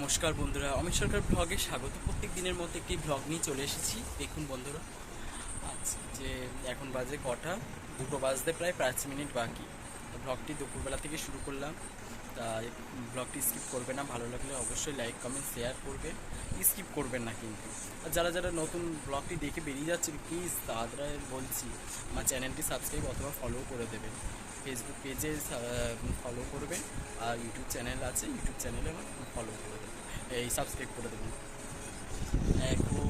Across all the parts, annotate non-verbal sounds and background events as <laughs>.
নমস্কার বন্ধুরা, অমিত সরকার ব্লগে স্বাগত। প্রত্যেক দিনের মতো একটি ব্লগ নিয়ে চলে এসেছি। দেখুন বন্ধুরা আচ্ছা যে এখন বাজে কটা, দুটো বাজতে প্রায় পাঁচ মিনিট বাকি। ব্লগটি দুপুরবেলা থেকে শুরু করলাম। ব্লগটি স্কিপ করবে না। ভালো লাগলে অবশ্যই লাইক কমেন্ট শেয়ার করবে। স্কিপ করবেন না কিন্তু। আর যারা যারা নতুন ব্লগটি দেখে বেরিয়ে যাচ্ছেন প্লিজ তারা বলছি, আমার চ্যানেলটি সাবস্ক্রাইব অথবা ফলো করে দেবেন। ফেসবুক পেজে ফলো করবেন। আর ইউটিউব চ্যানেল আছে ইউটিউব চ্যানেলে ফলো করে দেবেন। এই সাবস্ক্রাইব করে দেবেন। এখন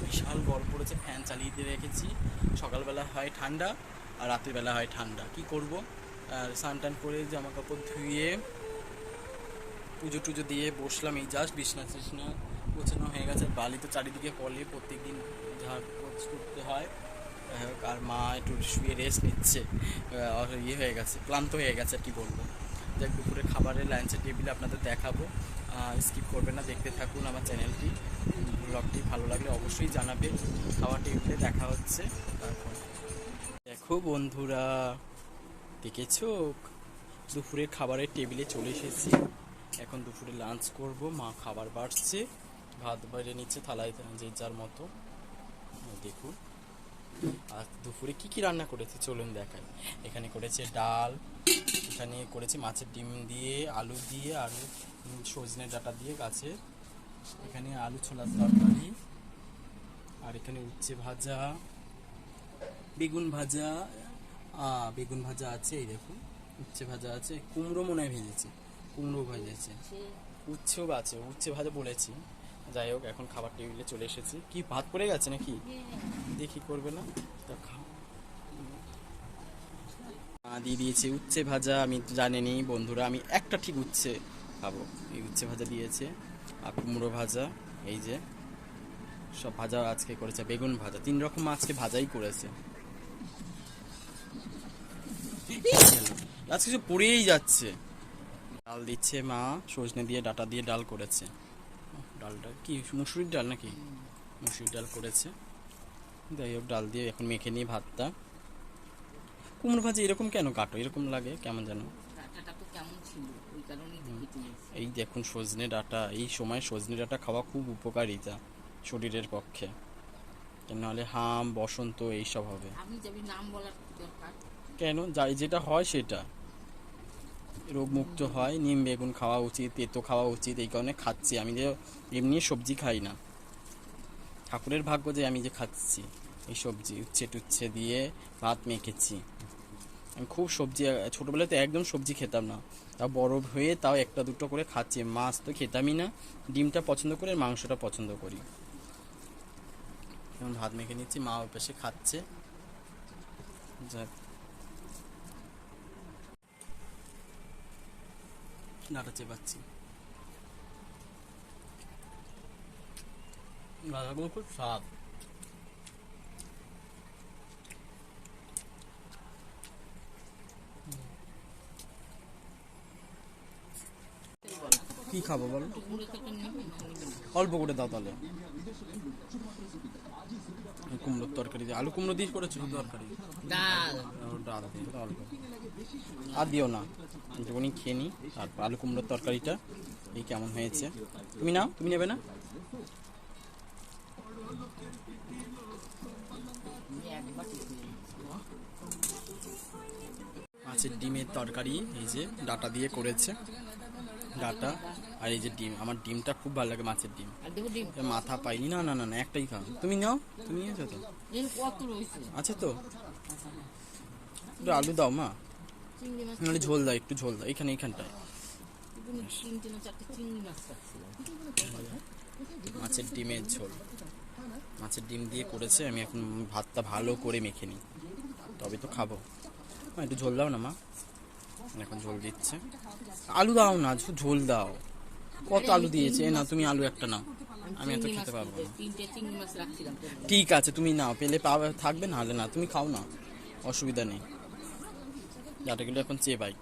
বিশাল গরম পড়েছে ফ্যান চালিয়ে দিয়ে রেখেছি। সকালবেলা হয় ঠান্ডা আর রাত্রিবেলা হয় ঠান্ডা। কি করব? আর স্নান টান করে জামা কাপড় ধুয়ে পুজো টুজো দিয়ে বসলাম, এই জাস্ট বিছনা টিছনা গোছানো হয়ে গেছে। বালি তো চারিদিকে পড়লে প্রত্যেক দিন ঝাড় করতে হয়। আর মা একটু শুয়ে রেস্ট নিচ্ছে। ইয়ে হয়ে গেছে, ক্লান্ত হয়ে গেছে আর কি বলব। যাক দুপুরে খাবারের লাঞ্চের টেবিলে আপনাদের দেখাবো। স্কিপ করবেন না, দেখতে থাকুন আমার চ্যানেলটি ব্লগটি ভালো লাগলে অবশ্যই জানাবে খাওয়ার টেবিলে দেখা হচ্ছে, তারপর দেখো বন্ধুরা, দেখেছ? দুপুরে খাবারের টেবিলে চলে এসেছি। এখন দুপুরে লাঞ্চ করব, মা খাবার বাড়ছে, ভাত বাইরে নিচ্ছে থালায়, যে যার মতো। দেখুন। আর দুপুরে কি কি রান্না করেছে চলুন দেখাই। এখানে করেছে ডাল, এখানে করেছে মাছের ডিম দিয়ে, আলু দিয়ে, আর সজনে ডাঁটা দিয়ে গাছে। এখানে আলু ছোলার তরকারি, আর এখানে উচ্ছে ভাজা, বেগুন ভাজা বেগুন ভাজা আছে, এই দেখুন। উচ্ছে ভাজা আছে, কুমড়ো মনে হয় ভেজেছে। কুমড়ো ভেজেছে। উচ্ছেও আছে উচ্ছে ভাজা বলেছি। যাই হোক এখন খাবার টেবিলে চলে এসেছি। কি ভাত পড়ে গেছে নাকি? দেখি করবে না? তা খাও। দিয়ে দিয়েছে উচ্ছে ভাজা। আমি জানিনি বন্ধুরা আমি একটা ঠিক উচ্ছে খাব। এই উচ্ছে ভাজা দিয়েছে আর কুমড়ো ভাজা এই যে সব ভাজা আজকে করেছে বেগুন ভাজা। তিন রকম আজকে ভাজাই করেছে। আজকে সব পড়েই যাচ্ছে। ডাল দিচ্ছে মা সজনে দিয়ে ডাটা দিয়ে ডাল করেছে। ডালটা কি মুসুরির ডাল নাকি? মুসুরির ডাল করেছে। যাই হোক ডাল দিয়ে এখন মেখে নিই ভাতটা। কুমড়ো ভাজি এরকম কেন কাটো? এরকম লাগে? কেমন যেন? এই দেখুন সজনে ডাটা। এই সময় সজনে ডাটা খাওয়া খুব উপকারিতা শরীরের পক্ষে। নাহলে হাম বসন্ত এইসব হবে। কেন? যাই যেটা হয় সেটা। রোগমুক্ত হয়, নিম, বেগুন খাওয়া উচিত, তেতো খাওয়া উচিত, এই কারণে খাচ্ছি। আমি যে এমনি সবজি খাই না। ঠাকুরের ভাগ্য যে আমি যে খাচ্ছি, এই সবজি উচ্ছে টুচ্ছে দিয়ে ভাত মেখেছি। আমি খুব সবজি, ছোটোবেলায় তো একদম সবজি খেতাম না। তাও বড় হয়ে তাও একটা দুটো করে খাচ্ছি। মাছ তো খেতামই না। ডিমটা পছন্দ করে মাংসটা পছন্দ করি। এখন ভাত মেখে নিচ্ছি, মা ওই পাশে খাচ্ছে। যাক। ডাটা চেপাচ্ছি ডাটাগুলো খুব স্বাদ কি খাব বলো? অল্প করে দাও তাহলে। কুমড়োর তরকারি দিয়ে। আলু কুমড়ো দিয়ে করেছ তরকারি? ডাল। ডাল দিয়ে অল্প। আর দিও না। যখনই খেয়ে নিই তারপর আলু কুমড়োর তরকারিটা এই কেমন হয়েছে? তুমি নাও তুমি নেবে না? মাছের ডিমের তরকারি এই যে ডাটা দিয়ে করেছে। ডাটা আর এই যে ডিম আমার ডিমটা খুব ভালো লাগে মাছের ডিম। মাথা পাইনি না না না না একটাই খাও। তুমি নাও তুমি নিয়েছো তো। আছে তো। একটু আলু দাও মা। নাহলে ঝোল দাও একটু ঝোল দাও এখানে এখানটায়। মাছের ডিমের ঝোল। মাছের ডিম দিয়ে করেছে আমি এখন ভাতটা ভালো করে মেখে নিই। তবে তো খাব। একটু ঝোল দাও না মা। এখন ঝোল দিচ্ছে। আলু দাও না ঝোল দাও। কত আলু দিয়েছে? না, তুমি আলু একটা নাও। আমি এত খেতে পারব না। ঠিক আছে, তুমি নাও। পেলে পাবে থাকবে না হলে না। তুমি খাও না। অসুবিধা নেই। ডাটাগুলো এখন চেয়ে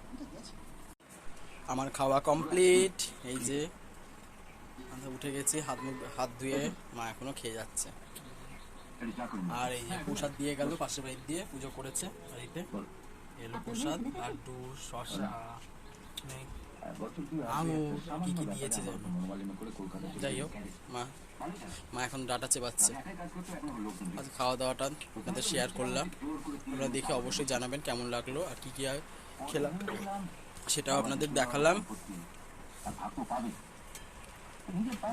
আমার খাওয়া কমপ্লিট। এই যে উঠে গেছি, হাত মুখ, হাত ধুয়ে মা এখনও খেয়ে যাচ্ছে। আর এই যে প্রসাদ দিয়ে গেল, পাশের বাড়ি দিয়ে পুজো করেছে বাড়িতে। এলো প্রসাদ, লাড্ডু শশা আঙুর কি কি দিয়েছে যাই হোক, মা মা এখন ডাটা চেবাচ্ছে। আজ খাওয়া দাওয়াটা আপনাদের শেয়ার করলাম। আপনারা দেখে অবশ্যই জানাবেন কেমন লাগল আর কি কি খেলাম। সেটাও আপনাদের দেখালাম।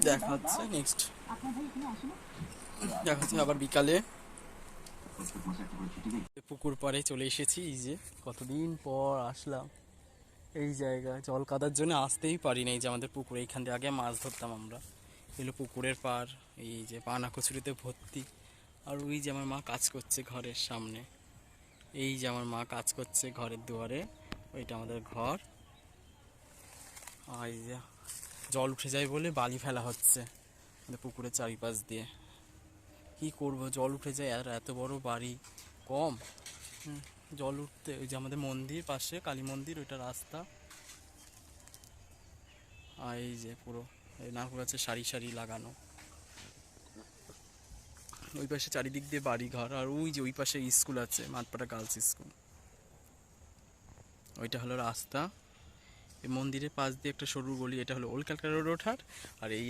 দেখা হচ্ছে নেক্সট দেখা হচ্ছে আবার বিকালে। পুকুর পাড়ে চলে এসেছি, এই যে কতদিন পর আসলাম। এই জায়গায় জল কাদার জন্য আসতেই পারি না এই যে আমাদের পুকুর, এইখান দিয়ে আগে মাছ ধরতাম আমরা। এগুলো পুকুরের পার এই যে পানা কচুরিতে ভর্তি। আর ওই যে আমার মা কাজ করছে ঘরের সামনে। এই যে আমার মা কাজ করছে ঘরের দুয়ারে, ওইটা আমাদের ঘর। আর এই যে জল উঠে যায় বলে বালি ফেলা হচ্ছে পুকুরের চারিপাশ দিয়ে। কি করব? জল উঠে যায়, আর এত বড় বাড়ি। কম। জল উঠতে, ওই যে আমাদের মন্দির পাশে, কালী মন্দির, ওইটা রাস্তা। আর এই যে পুরো, এই নারকেল গাছের সারি সারি লাগানো। ওই পাশে চারিদিক দিয়ে বাড়ি ঘর আর ওই যে ওই পাশে স্কুল আছে, মাঠপাড়া গার্লস স্কুল। ওইটা হলো রাস্তা। এই মন্দিরের পাশ দিয়ে একটা সরু গলি, এটা হলো ওল্ড ক্যালকাটা রোড ওঠার আর এই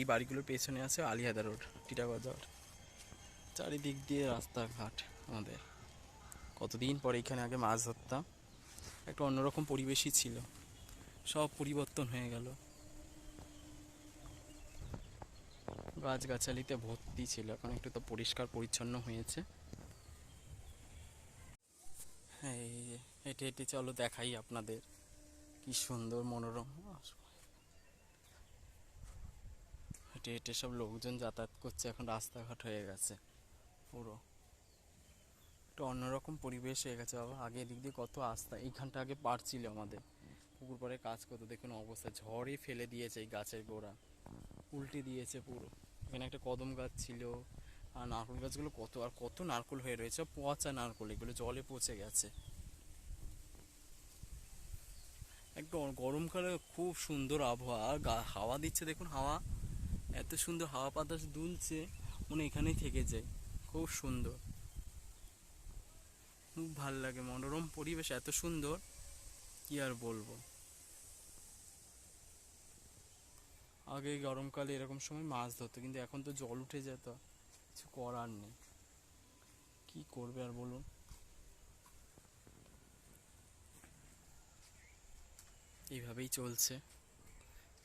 এই বাড়িগুলোর পেছনে আছে আলিহাদা রোড, টিটাগড় যাওয়ার। চারিদিক দিয়ে রাস্তাঘাট আমাদের। কতদিন পরে এখানে আগে মাছ ধরতাম, একটা অন্যরকম পরিবেশই ছিল। সব পরিবর্তন হয়ে গেল। গাছগাছালিতে ভর্তি ছিল, এখন একটু তো পরিষ্কার পরিচ্ছন্ন হয়েছে। হ্যাঁ হেঁটে হেঁটে চলো দেখাই আপনাদের, কি সুন্দর মনোরম। হেঁটে হেঁটে সব লোকজন যাতায়াত করছে, এখন রাস্তাঘাট হয়ে গেছে। পুরো। একটা অন্যরকম পরিবেশ হয়ে গেছে বাবা। আগে এদিক দিয়ে কত আস্থা। এইখানটা আগে পার ছিল আমাদের। পুকুর পাড়ে কাজ করতো। দেখুন অবস্থা। ঝড়ে ফেলে দিয়েছে এই গাছের গোড়া। উল্টে দিয়েছে পুরো। এখানে একটা কদম গাছ ছিল। আর নারকেল গাছগুলো কত আর কত নারকেল হয়ে রয়েছে। পচা নারকেল। এগুলো জলে পচে গেছে। একদম গরমকালে খুব সুন্দর আবহাওয়া। আর হাওয়া দিচ্ছে। দেখুন হাওয়া। এত সুন্দর হাওয়া বাতাস দুলছে। মনে এখানেই থেকে যায়। খুব সুন্দর। খুব ভালো লাগে মনোরম পরিবেশ, এত সুন্দর, কি আর বলব? আগে গরমকালে এরকম সময় মাছ ধরতো, কিন্তু এখন তো জল উঠে যেত কিছু করার নেই। কি করবে আর বলুন? এইভাবেই চলছে।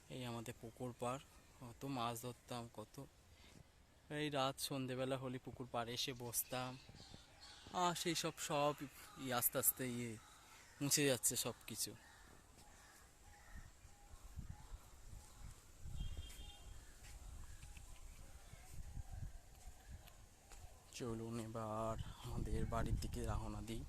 এই আমাদের পুকুর পাড়, কত মাছ ধরতাম, কত এই রাত সন্ধেবেলা হলি পুকুর পাড়ে এসে বসতাম। আর সেই সব সব আস্তে আস্তে ইয়ে মুছে যাচ্ছে সব কিছু চলুন এবার আমাদের বাড়ির দিকে রওনা দিই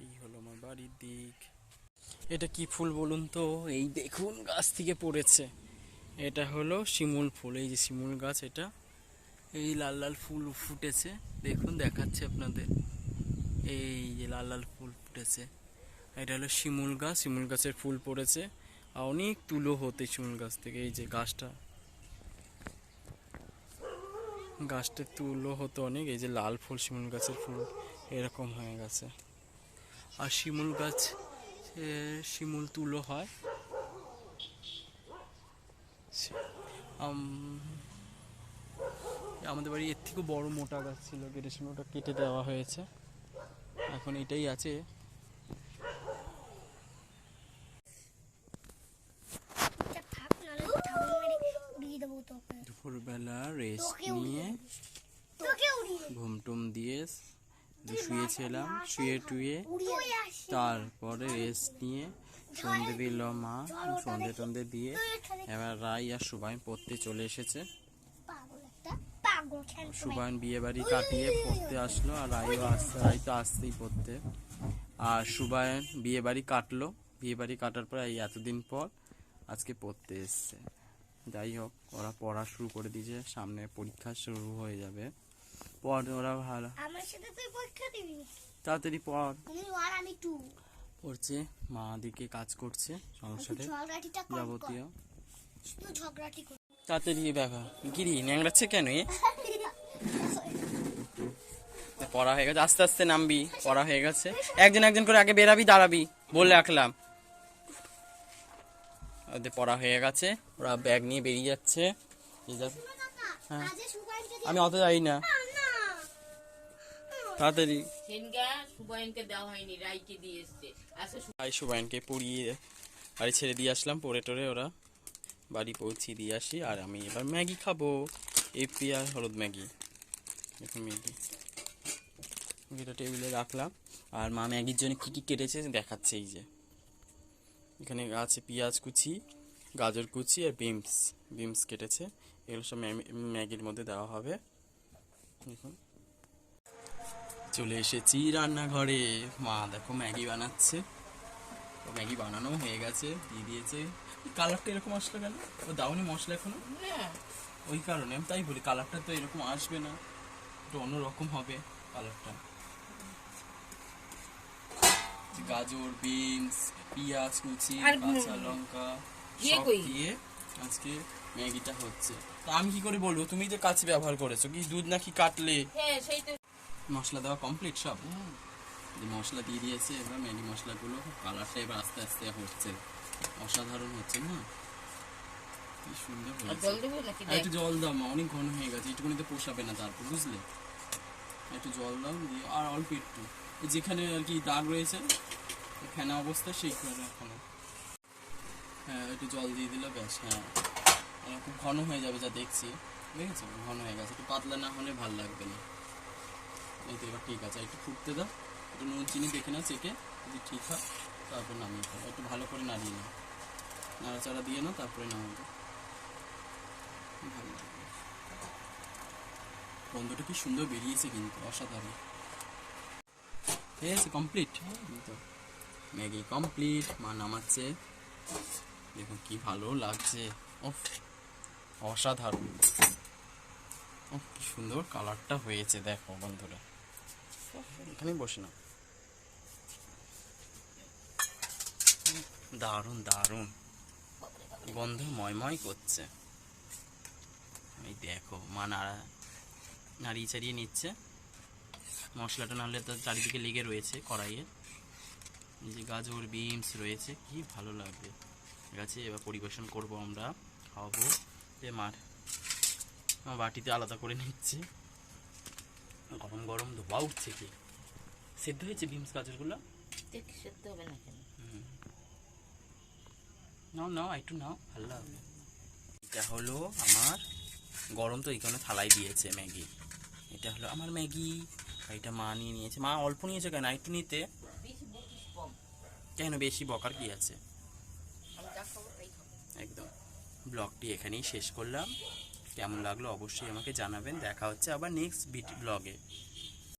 এই হলো আমার বাড়ির দিক। এটা কি ফুল বলুন তো? এই দেখুন গাছ থেকে পড়েছে। এটা হলো শিমুল ফুল। এই যে শিমুল গাছ এটা। এই লাল লাল ফুল ফুটেছে। দেখুন, দেখাচ্ছে আপনাদের। এই যে লাল লাল ফুল ফুটেছে। এটা হলো শিমুল গাছ। শিমুল গাছের ফুল পড়েছে। আর অনেক তুলো হতে শিমুল গাছ থেকে। এই যে গাছটা। গাছটা তুলো হতো অনেক। এই যে লাল ফুল, শিমুল গাছের ফুল এরকম হয়ে গেছে। আর শিমুল গাছ শিমুল তুলো হয় আমাদের বাড়ি এর থেকেও বড় মোটা গাছ ছিল কেটে ওটা কেটে দেওয়া হয়েছে এখন এটাই আছে দুপুরবেলা রেস্ট নিয়ে উড়িয়ে দেবো। তোকে উড়িয়ে দেবো। ঘুম টুম দিয়ে শুয়েছিলাম, শুয়ে টুয়ে। তারপরে রেস্ট নিয়ে সন্ধে দিল মা, সন্ধে টন্ধে দিয়ে এবার রাই আর সুবাইন পড়তে চলে এসেছে। সুবাইন বিয়ে বাড়ি কাটিয়ে পড়তে আসলো আর রাইও আসতে রাই তো আসতেই পড়তে। আর সুবাইন বিয়ে বাড়ি কাটলো। বিয়ে বাড়ি কাটার পর এই এতদিন পর আজকে পড়তে এসছে। যাই হোক, ওরা পড়া শুরু করে দিয়েছে, সামনে পরীক্ষা শুরু হয়ে যাবে। পর ওরা ভালো। আমার সাথে তুই পরীক্ষা দিবি? তাড়াতাড়ি পর আমি ওয়ান আমি টু পড়ছে মা দিকে কাজ করছে সংসারে যাবতীয়। শুধু ঝগড়াটি করে। তাড়াতাড়ি বাবা গিরি ন্যাংড়াচ্ছে কেন এ? <laughs> পড়া হয়ে গেছে আস্তে আস্তে নামবি পড়া হয়ে গেছে। একজন একজন করে আগে বেরাবি দাঁড়াবি বলে রাখলাম। ওদের পড়া হয়ে গেছে ওরা ব্যাগ নিয়ে বেরিয়ে যাচ্ছে। হ্যাঁ। আমি অত যাই না না তাড়াতাড়ি সেনগা সুবাইনকে দেওয়া হয়নি রাইকে দিয়ে এসছে আসে ভাই সুবাইনকে পড়িয়ে বাড়ি ছেড়ে দিয়ে আসলাম পড়ে টরে ওরা। বাড়ি পৌঁছে দিয়ে আসি আর আমি এবার ম্যাগি খাব। এপি আর হলুদ ম্যাগি। দেখুন ম্যাগি। ম্যাগিটা টেবিলে রাখলাম। আর মা ম্যাগির জন্য কী কী কেটেছে দেখাচ্ছে এই যে। এখানে আছে পেঁয়াজ কুচি গাজর কুচি আর বিমস বিমস কেটেছে। এগুলো সব ম্যা- ম্যাগির মধ্যে দেওয়া হবে। দেখুন। চলে এসেছি রান্নাঘরে। মা দেখো ম্যাগি বানাচ্ছে। তো ম্যাগি বানানো হয়ে গেছে দিয়ে দিয়েছে। কালারটা এরকম আসলো কেন? ও দাউনি মশলা এখনও? ওই কারণে আমি তাই বলি কালারটা তো এরকম আসবে না। একটু অন্যরকম হবে কালারটা। গাজর বিনস পেঁয়াজ কুচি কাঁচা লঙ্কা সব দিয়ে আজকে ম্যাগিটা হচ্ছে। তা আমি কি করে বলব? তুমি যে কাছে ব্যবহার করেছ কি দুধ নাকি কাটলে? হ্যাঁ সেই তো মশলা দেওয়া কমপ্লিট সব? মশলা দিয়ে দিয়েছে এবার ম্যাগি মশলাগুলো কালারটা এবার আস্তে আস্তে হচ্ছে। অসাধারণ হচ্ছে না? কি সুন্দর আর হয়েছে। একটু জল দাও মা অনেক ঘন হয়ে গেছে একটুখানিতে পোষাবে না তারপর বুঝলে? একটু জল দাও দিয়ে আর অল্প একটু। এই যেখানে আর কি দাগ রয়েছে ফেনা অবস্থা সেইখানে এখনও। হ্যাঁ একটু জল দিয়ে দিলে ব্যাস হ্যাঁ। খুব ঘন হয়ে যাবে যা দেখছি ঠিক আছে ঘন হয়ে গেছে একটু পাতলা না হলে ভালো লাগবে না। এই তো এবার ঠিক আছে একটু ফুটতে দাও। একটু নুন চিনি দেখে নাও চেকে যদি ঠিক হয় তারপর নামিয়ে খাও। একটু ভালো করে নাড়িয়ে নাও। নাড়াচাড়া দিয়ে নাও তারপরে নামাবো। ভালো লাগবে। বন্ধুটা কি সুন্দর বেরিয়েছে কিন্তু অসাধারণ। হয়েছে কমপ্লিট তো। ম্যাগি কমপ্লিট মা নামাচ্ছে। দেখুন কি ভালো লাগছে। অসাধারণ। ওহ, কি সুন্দর কালারটা হয়েছে দেখো বন্ধুরা। এখানে বসে না দারুণ দারুণ। গন্ধ ময়ময় করছে। এই দেখো, মা নাড়া, নাড়িয়ে চাড়িয়ে নিচ্ছে। মশলাটা নাহলে তো চারিদিকে লেগে রয়েছে কড়াইয়ে। এই যে গাজর, বিনস রয়েছে, কি ভালো লাগবে। ঠিক এবার পরিবেশন করব আমরা, খাওয়াবো। যে মার বাটিতে আলাদা করে নিচ্ছে। গরম গরম ধোয়া উঠছে কি? সেদ্ধ হয়েছে বিমস গাজরগুলো? সত্যি হবে না কেন? নাও নাও একটু নাও ভালো লাগবে এটা হলো আমার গরম তো এইখানে থালাই দিয়েছে ম্যাগি। এটা হলো আমার ম্যাগি। এটা মা নিয়ে নিয়েছে। মা অল্প নিয়েছে কেন? একটু নিতে। কেন? বেশি বকার কি আছে? একদম। ব্লগটি এখানেই শেষ করলাম। কেমন লাগল অবশ্যই আমাকে জানাবেন। দেখা হচ্ছে আবার নেক্সট ব্লগে